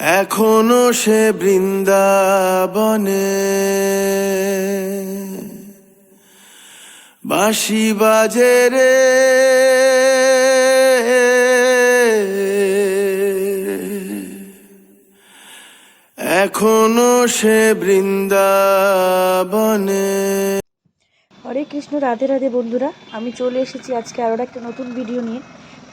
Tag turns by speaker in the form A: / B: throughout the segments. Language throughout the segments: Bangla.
A: এখনও সে বৃন্দাবনে। বাঁশি বাজে রে। এখনও সে বৃন্দাবনে।
B: হরে কৃষ্ণ, রাধে রাধে বন্ধুরা, আমি চলে এসেছি আজকে আরও একটা নতুন ভিডিও নিয়ে।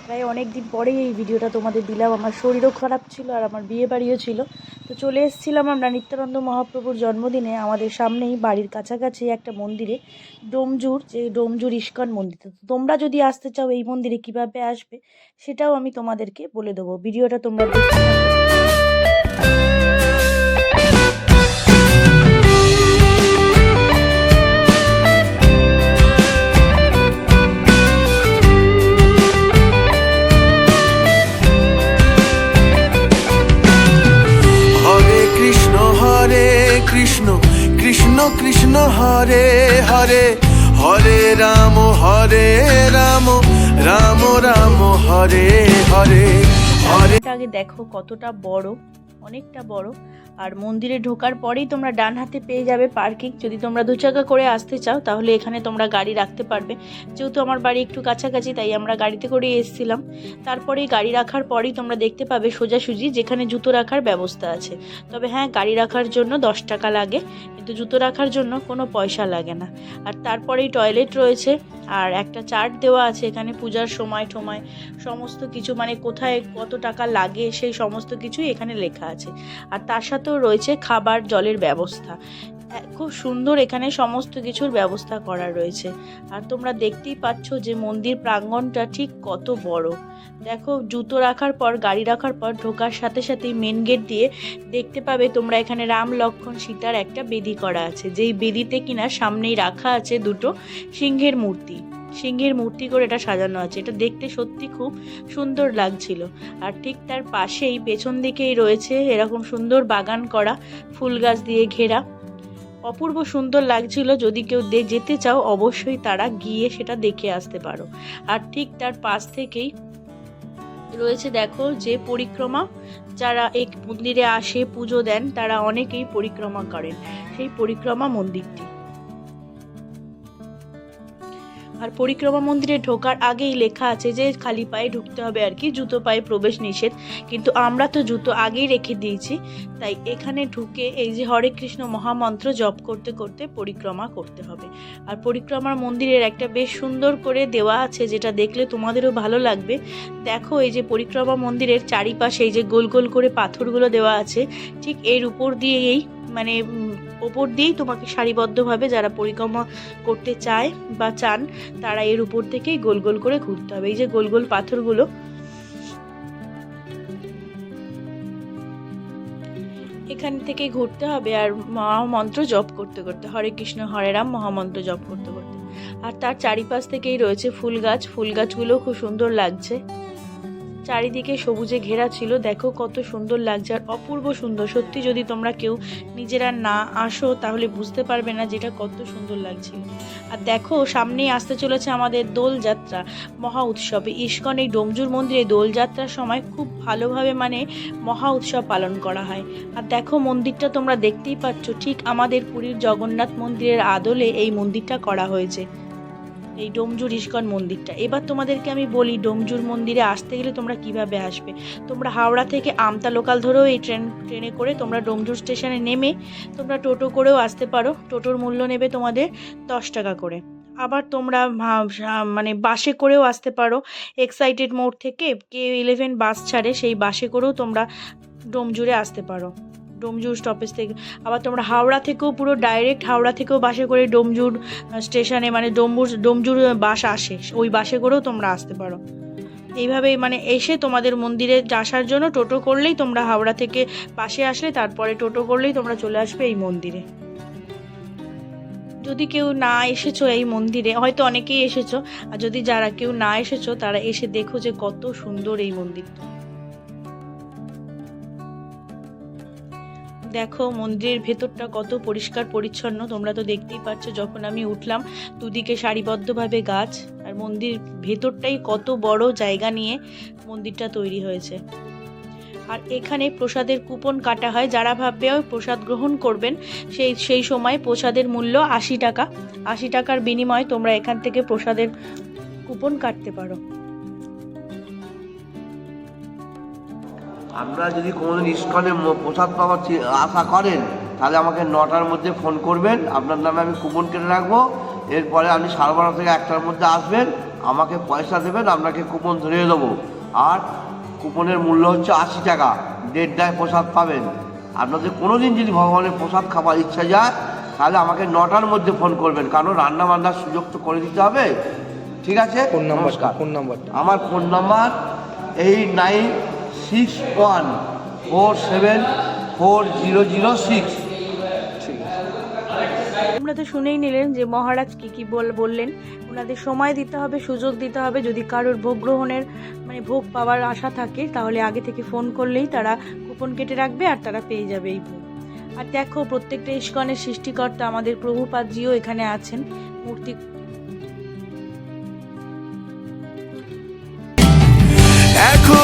B: প্রায় অনেক দিন পরেই এই ভিডিওটা তোমাদের দিলাম। আমার শরীরও খারাপ ছিল আর আমার বিয়ে বাড়িও ছিল। তো চলে এসেছিলাম আমরা নিত্যানন্দ মহাপ্রভুর জন্মদিনে। আমাদের সামনেই বাড়ির কাছাকাছি একটা মন্দিরে, ডোমজুর, যে ডোমজুর ইস্কন মন্দির। তোমরা যদি আসতে চাও এই মন্দিরে কীভাবে আসবে, সেটাও আমি তোমাদেরকে বলে দেবো। ভিডিওটা তোমরা দেখতে
A: হরে হরে হরে।
B: আগে দেখো কতটা বড় অনেকটা বড়। আর মন্দিরে ঢোকার পরেই তোমরা ডান হাতে পেয়ে যাবে পার্কিং। যদি তোমরা দু চাকা করে আসতে চাও, তাহলে এখানে তোমরা গাড়ি রাখতে পারবে। যেহেতু আমার বাড়ি একটু কাছাকাছি, তাই আমরা গাড়িতে করেই এসেছিলাম। তারপরেই গাড়ি রাখার পরেই তোমরা দেখতে পাবে সোজাসুজি যেখানে জুতো রাখার ব্যবস্থা আছে। তবে হ্যাঁ গাড়ি রাখার জন্য দশ টাকা লাগে, কিন্তু জুতো রাখার জন্য কোনো পয়সা লাগে না। আর তারপরেই টয়লেট রয়েছে, আর একটা চার্ট দেওয়া আছে এখানে পূজার সময় টময় সমস্ত কিছু মানে কোথায় কত টাকা লাগে, সেই সমস্ত কিছুই এখানে লেখা আছে। আর তার সাথেও রয়েছে খাবার, জলের ব্যবস্থা। খুব সুন্দর এখানে সমস্ত কিছুর ব্যবস্থা করা রয়েছে। আর তোমরা দেখতেই পাচ্ছ যে মন্দির প্রাঙ্গণটা ঠিক কত বড়। দেখো, জুতো রাখার পর, গাড়ি রাখার পর, ঢোকার সাথে সাথেই মেন গেট দিয়ে দেখতে পাবে তোমরা এখানে রাম, লক্ষণ, সীতার একটা বেদি করা আছে। যেই বেদিতে কিনা সামনেই রাখা আছে দুটো সিংহের মূর্তি। সিংহের মূর্তি করে এটা সাজানো আছে। এটা দেখতে সত্যি খুব সুন্দর লাগছিল। আর ঠিক তার পাশেই পেছন দিকেই রয়েছে এরকম সুন্দর বাগান করা, ফুল গাছ দিয়ে ঘেরা। অপূর্ব সুন্দর লাগছিল, যদি কেউ দে- যেতে চাও অবশ্যই তারা গিয়ে সেটা দেখে আসতে পারো। আর ঠিক তার পাশ থেকেই রয়েছে দেখো যে পরিক্রমা, যারা এই মন্দিরে আসে, পুজো দেন, তারা অনেকেই পরিক্রমা করেন। সেই পরিক্রমা মন্দিরটি। আর পরিক্রমা মন্দিরে ঢোকার আগেই লেখা আছে যে খালি পায়ে ঢুকতে হবে আর কি, জুতো পায়ে প্রবেশ নিষেধ। কিন্তু আমরা তো জুতো আগেই রেখে দিয়েছি, তাই এখানে ঢুকে এই যে হরে কৃষ্ণ মহামন্ত্র জপ করতে করতে পরিক্রমা করতে হবে। আর পরিক্রমার মন্দিরের একটা বেশ সুন্দর করে দেওয়া আছে, যেটা দেখলে তোমাদেরও ভালো লাগবে। দেখো এই যে পরিক্রমা মন্দিরের চারিপাশে এই যে গোল গোল করে পাথরগুলো দেওয়া আছে, ঠিক এর উপর দিয়েই মানে ওপর দিয়েই তোমাকে সারিবদ্ধভাবে যারা পরিক্রমা করতে চায় বা চান, তারা এর উপর থেকেই গোল গোল করে ঘুরতে হবে। এই যে গোল গোল পাথরগুলো, এখান থেকে ঘুরতে হবে আর মহামন্ত্র জপ করতে করতে, হরে কৃষ্ণ, হরে রাম মহামন্ত্র জপ করতে করতে। আর তার চারিপাশ থেকেই রয়েছে ফুল গাছ। ফুল গাছগুলো খুব সুন্দর লাগছে। চারিদিকে সবুজে ঘেরা ছিল। দেখো কত সুন্দর লাগছে। আর অপূর্ব সুন্দর। সত্যি যদি তোমরা কেউ নিজেরা না আসো, তাহলে বুঝতে পারবে না যেটা কত সুন্দর লাগছিল। আর দেখো, সামনেই আসতে চলেছে আমাদের দোলযাত্রা, মহা উৎসবে। ইস্কন এই ডোমজুর মন্দিরে দোলযাত্রার সময় খুব ভালোভাবে মানে মহা উৎসব পালন করা হয়। আর দেখো, মন্দিরটা তোমরা দেখতেই পাচ্ছ, ঠিক আমাদের পুরীর জগন্নাথ মন্দিরের আদলে এই মন্দিরটা করা হয়েছে। এই ডোমজুর ইস্কন মন্দিরটা। এবার তোমাদেরকে আমি বলি, ডোমজুর মন্দিরে আসতে গেলে তোমরা কীভাবে আসবে? তোমরা হাওড়া থেকে আমতা লোকাল ধরেও এই ট্রেন ট্রেনে করে তোমরা ডোমজুর স্টেশনে নেমে তোমরা টোটো করেও আসতে পারো। টোটোর মূল্য নেবে তোমাদের দশ টাকা করে। আবার তোমরা মানে বাসে করেও আসতে পারো। এক্সাইটেড মোড় থেকে কে ইলেভেন বাস ছাড়ে সেই বাসে করেও তোমরা ডোমজুরে আসতে পারো। ডোমজুর স্টপেজ থেকে। আবার তোমরা হাওড়া থেকেও পুরো ডাইরেক্ট হাওড়া থেকেও বাসে করে ডোমজুর স্টেশনে মানে ডোমজুর ডোমজুর বাস আসে। ওই বাসে করেও তোমরা আসতে পারো। এইভাবে মানে এসে তোমাদের মন্দিরে আসার জন্য টোটো করলেই তোমরা হাওড়া থেকে পাশে আসলে তারপরে টোটো করলেই তোমরা চলে আসবে এই মন্দিরে। যদি কেউ না এসেছ এই মন্দিরে, হয়তো অনেকেই এসেছ, আর যদি যারা কেউ না এসেছ, তারা এসে দেখো যে কত সুন্দর এই মন্দিরটা। দেখো, মন্দিরের ভেতরটা কত পরিষ্কার পরিচ্ছন্ন। তোমরা তো দেখতেই পাচ্ছ যখন আমি উঠলাম, দুদিকে সারিবদ্ধভাবে গাছ, আর মন্দির ভেতরটাই কত বড় জায়গা নিয়ে মন্দিরটা তৈরি হয়েছে। আর এখানে প্রসাদের কুপন কাটা হয়, যারা ভাববে প্রসাদ গ্রহণ করবেন, সেই সেই সময় প্রসাদের মূল্য আশি টাকা। আশি টাকার বিনিময়ে তোমরা এখান থেকে প্রসাদের কুপন কাটতে পারো।
C: আপনারা যদি কোনোদিন ইস্কনে প্রসাদ পাওয়ার আশা করেন তাহলে আমাকে নটার মধ্যে ফোন করবেন। আপনার নামে আমি কুপন কেটে রাখব। এরপরে আপনি সাড়ে বারো থেকে একটার মধ্যে আসবেন। আমাকে পয়সা দেবেন আপনাকে কুপন ধরিয়ে দেবো। আর কুপনের মূল্য হচ্ছে আশি টাকা। দেড়টায় প্রসাদ পাবেন। আপনাদের কোনো দিন যদি ভগবানের প্রসাদ খাবার ইচ্ছা যায় তাহলে আমাকে নটার মধ্যে ফোন করবেন। কারণ রান্না বান্নার সুযোগ তো করে দিতে হবে। ঠিক আছে?
D: ফোন নাম্বারটা
C: নমস্কার।
D: ফোন নাম্বারটা।
C: আমার phone number eight nine six one four seven four zero zero six
D: আছে
B: তো শুনেই নিলেন যে মহারাজ কি কি বল বললেন। ওনাদের সময় দিতে হবে, সুযোগ দিতে হবে। যদি কারোর ভোগ গ্রহণের মানে ভোগ পাওয়ার আশা থাকে, তাহলে আগে থেকে ফোন করলেই তারা কুপন কেটে রাখবে আর তারা পেয়ে যাবে এই ভোগ। আর দেখো, প্রত্যেকটা ইস্কনের সৃষ্টিকর্তা আমাদের প্রভুপাদজিও এখানে আছেন। মূর্তি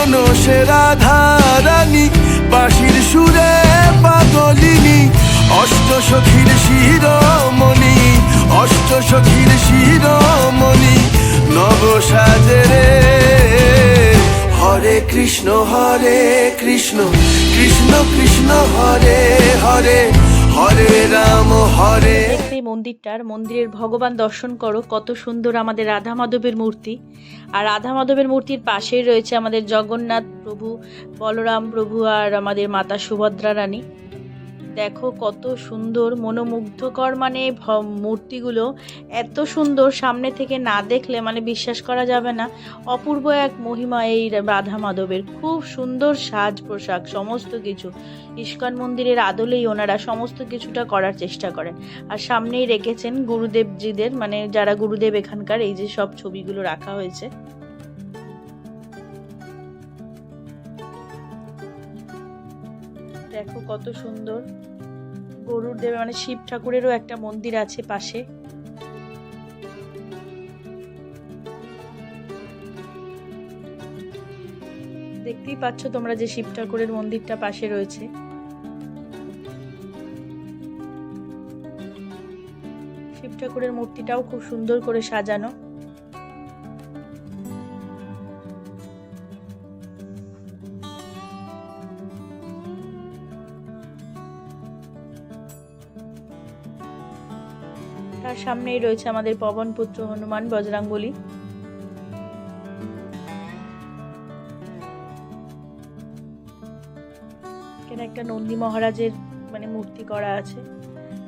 A: এখনও সে রাধারানী বাঁশির সুরে পাগলিনী অষ্ট সখীর শিরোমণি অষ্ট সখীর শিরোমণি নব হরে কৃষ্ণ হরে কৃষ্ণ কৃষ্ণ কৃষ্ণ, হরে হরে। হরে
B: দেখবে মন্দিরটার, মন্দিরের ভগবান দর্শন করো, কত সুন্দর আমাদের রাধা মাধবের মূর্তি। আর রাধা মাধবের মূর্তির পাশেই রয়েছে আমাদের জগন্নাথ প্রভু, বলরাম প্রভু আর আমাদের মাতা সুভদ্রা রানী। দেখো কত সুন্দর, মনোমুগ্ধকর মানে মূর্তিগুলো। এত সুন্দর সামনে থেকে না দেখলে মানে বিশ্বাস করা যাবে না। অপূর্ব এক মহিমা এই রাধা মাধবের। খুব সুন্দর সাজ পোশাক, সমস্ত কিছু। ইস্কন মন্দিরের আদলেই ওনারা সমস্ত কিছুটা করার চেষ্টা করেন। আর সামনেই রেখেছেন গুরুদেবজিদের মানে যারা গুরুদেব এখানকার, এই যে সব ছবিগুলো রাখা হয়েছে। কত সুন্দর। গরুর দেব মানে শিব ঠাকুরেরও একটা মন্দির আছে পাশে। দেখতেই পাচ্ছ তোমরা যে শিব ঠাকুরের মন্দিরটা পাশে রয়েছে। শিব ঠাকুরের মূর্তিটাও খুব সুন্দর করে সাজানো। তার সামনেই রয়েছে আমাদের পবন পুত্র হনুমান বজরাঙ্গলী এখানে একটা নন্দী মহারাজের মানে মূর্তি করা আছে।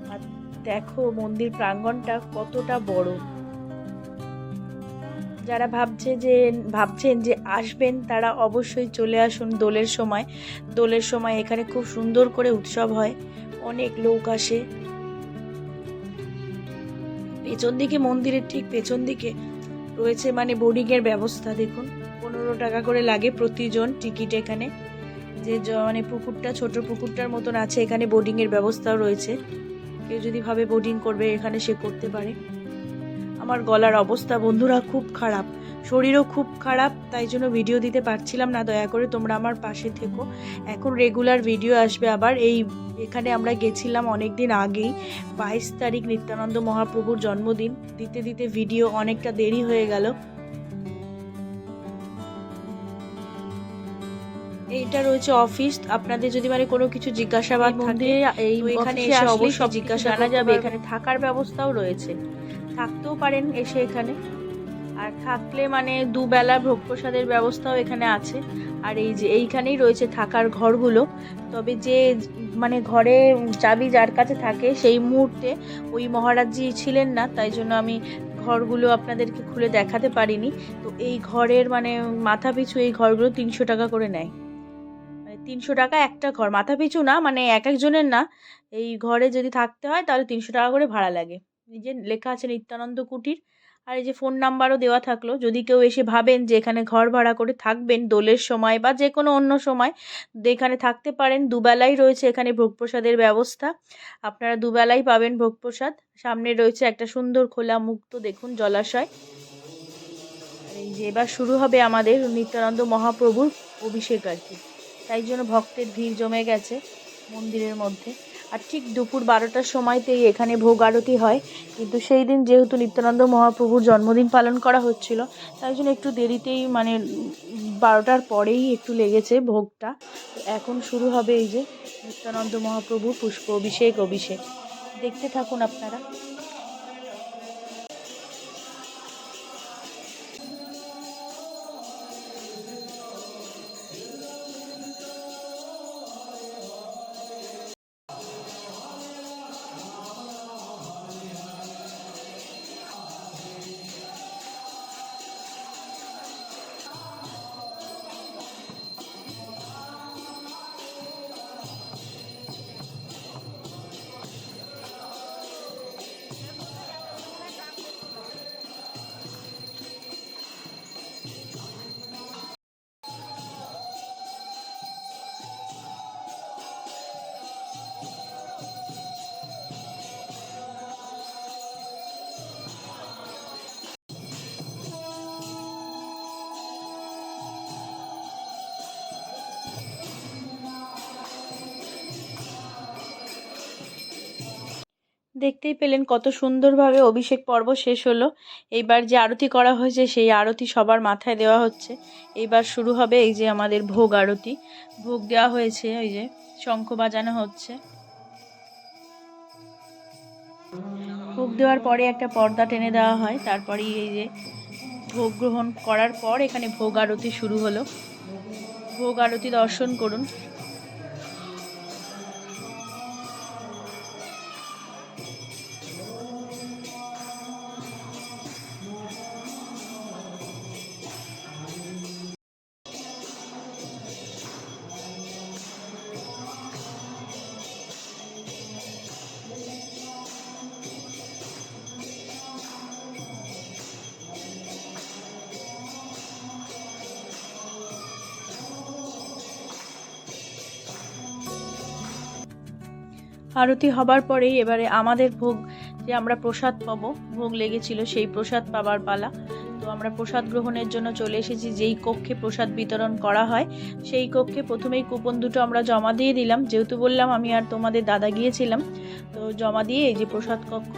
B: আর দেখো মন্দির প্রাঙ্গণটা কতটা বড়। যারা ভাবছে যে, ভাবছেন যে আসবেন, তারা অবশ্যই চলে আসুন দোলের সময়। দোলের সময় এখানে খুব সুন্দর করে উৎসব হয়। অনেক লোক আসে। পেছন দিকে মন্দিরের ঠিক পেছন দিকে রয়েছে মানে বোর্ডিংয়ের ব্যবস্থা, দেখুন। পনেরো টাকা করে লাগে প্রতিজন টিকিট এখানে। যে মানে পুকুরটা, ছোট পুকুরটার মতন আছে, এখানে বোর্ডিংয়ের ব্যবস্থাও রয়েছে। কেউ যদি ভাবে বোর্ডিং করবে, এখানে সে করতে পারে। আমার গলার অবস্থা, বন্ধুরা, খুব খারাপ। শরীরও খুব খারাপ তাই জন্য ভিডিও দিতে পারছিলাম না। দয়া করে তোমরা আমার পাশে থেকো। এখন রেগুলার ভিডিও আসবে আবার। এই এখানে আমরা গেছিলাম অনেক দিন আগেই। বাইশ তারিখ নিত্যানন্দ মহাপ্রভুর জন্মদিন। দিতে দিতে ভিডিও অনেকটা দেরি হয়ে গেল। এইটা রয়েছে অফিস আপনাদের যদি মানে কোনো কিছু জিজ্ঞাসাবাদ থাকে এই এখানে এসে অবশ্যই জিজ্ঞাসা জানা যাবে। এখানে থাকার ব্যবস্থাও রয়েছে। থাকতেও পারেন এসে এখানে। আর থাকলে মানে দুবেলা ভোগ প্রসাদের ব্যবস্থাও এখানে আছে। আর এই যে এইখানেই রয়েছে থাকার ঘরগুলো। তবে যে মানে ঘরে চাবি যার কাছে থাকে সেই মুহূর্তে ওই মহারাজজি ছিলেন না, তাই জন্য আমি ঘরগুলো আপনাদেরকে খুলে দেখাতে পারিনি। তো এই ঘরের মানে মাথা পিছু এই ঘরগুলো তিনশো টাকা করে নেয়। মানে তিনশো টাকা একটা ঘর, মাথা পিছু না মানে এক একজনের না। এই ঘরে যদি থাকতে হয় তাহলে তিনশো টাকা করে ভাড়া লাগে। যে লেখা আছে নিত্যানন্দ কুটির। আর এই যে ফোন নাম্বারও দেওয়া থাকল, যদি কেউ এসে ভাবেন যে এখানে ঘর ভাড়া করে থাকবেন দোলের সময় বা যে কোনো অন্য সময় এখানে থাকতে পারেন, দুবেলাই রয়েছে এখানে ভোগপ্রসাদের ব্যবস্থা। আপনারা দুবেলাই পাবেন ভোগপ্রসাদ সামনে রয়েছে একটা সুন্দর খোলা মুক্ত দেখুন, জলাশয়। এই যে এবার শুরু হবে আমাদের নিত্যানন্দ মহাপ্রভুর অভিষেক আর কি। তাই জন্য ভক্তের ভিড় জমে গেছে মন্দিরের মধ্যে। আর ঠিক দুপুর বারোটার সময়তেই এখানে ভোগ আরতি হয়। কিন্তু সেই দিন যেহেতু নিত্যানন্দ মহাপ্রভুর জন্মদিন পালন করা হচ্ছিল, তাই জন্য একটু দেরিতেই মানে বারোটার পরেই একটু লেগেছে ভোগটা। এখন শুরু হবে এই যে নিত্যানন্দ মহাপ্রভু পুষ্প অভিষেক অভিষেক। দেখতে থাকুন আপনারা। দেখতেই পেলেন কত সুন্দরভাবে অভিষেক পর্ব শেষ হলো। এইবার যে আরতি করা হয়েছে, সেই আরতি সবার মাথায় দেওয়া হচ্ছে। এইবার শুরু হবে এই যে আমাদের ভোগ আরতি। ভোগ দেওয়া হয়েছে ওই যে শঙ্খ বাজানো হচ্ছে। ভোগ দেওয়ার পরে একটা পর্দা টেনে দেওয়া হয়। তারপরেই এই যে ভোগ গ্রহণ করার পর এখানে ভোগ আরতি শুরু হলো। ভোগ আরতি দর্শন করুন। আরতি হবার পরেই এবারে আমাদের ভোগ যে আমরা প্রসাদ পাবো, ভোগ লেগেছিল সেই প্রসাদ পাবার পালা। তো আমরা প্রসাদ গ্রহণের জন্য চলে এসেছি, যেই কক্ষে প্রসাদ বিতরণ করা হয়, সেই কক্ষে প্রথমেই কুপন দুটো আমরা জমা দিয়ে দিলাম। যেহেতু বললাম আমি আর তোমাদের দাদা গিয়েছিলাম, তো জমা দিয়ে এই যে প্রসাদ কক্ষ।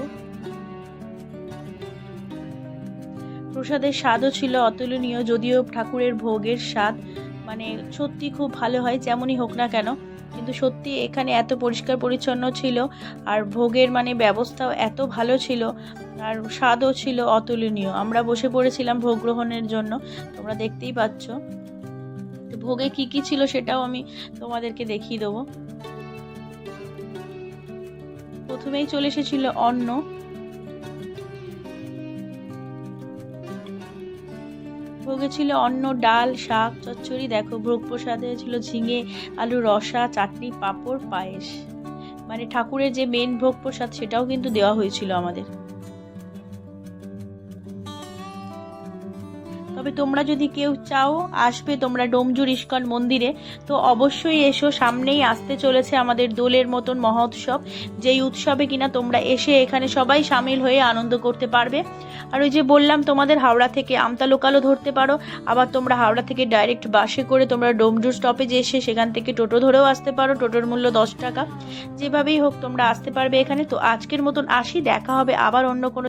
B: প্রসাদের স্বাদও ছিল অতুলনীয়, যদিও ঠাকুরের ভোগের স্বাদ মানে সত্যি খুব ভালো হয়, যেমনই হোক না কেন। কিন্তু সত্যি এখানে এত পরিষ্কার পরিচ্ছন্ন ছিল আর ভোগের মানে ব্যবস্থাও এত ভালো ছিল, আর স্বাদও ছিল অতুলনীয়। আমরা বসে পড়েছিলাম ভোগ গ্রহণের জন্য, তোমরা দেখতেই পাচ্ছ। তো ভোগে কি কি ছিল সেটাও আমি তোমাদেরকে দেখিয়ে দেবো। প্রথমেই চলে এসেছিল অন্ন। ভোগে ছিল অন্ন, ডাল, শাক, চচ্চড়ি, দেখো ভোগ প্রসাদে ছিল ঝিঙে, আলু, রসা, চাটনি, পাঁপড়, পায়েস। মানে ঠাকুরের যে মেন ভোগ প্রসাদ সেটাও কিন্তু দেওয়া হয়েছিল আমাদের। তবে তোমরা যদি কেউ চাও আসবে তোমরা ডোমজুর ইস্কন মন্দিরে। তো অবশ্যই এসো, সামনেই আসতে চলেছে আমাদের দোলের মতন মহোৎসব, যেই উৎসবে কিনা তোমরা এসে এখানে সবাই সামিল হয়ে আনন্দ করতে পারবে। আর ওই যে বললাম, তোমাদের হাওড়া থেকে আমতা লোকালও ধরতে পারো, আবার তোমরা হাওড়া থেকে ডাইরেক্ট বাসে করে তোমরা ডোমজুর স্টপেজে এসে সেখান থেকে টোটো ধরেও আসতে পারো, টোটোর মূল্য দশ টাকা। যেভাবেই হোক তোমরা আসতে পারবে এখানে। তো আজকের মতন আসি, দেখা হবে আবার অন্য কোনো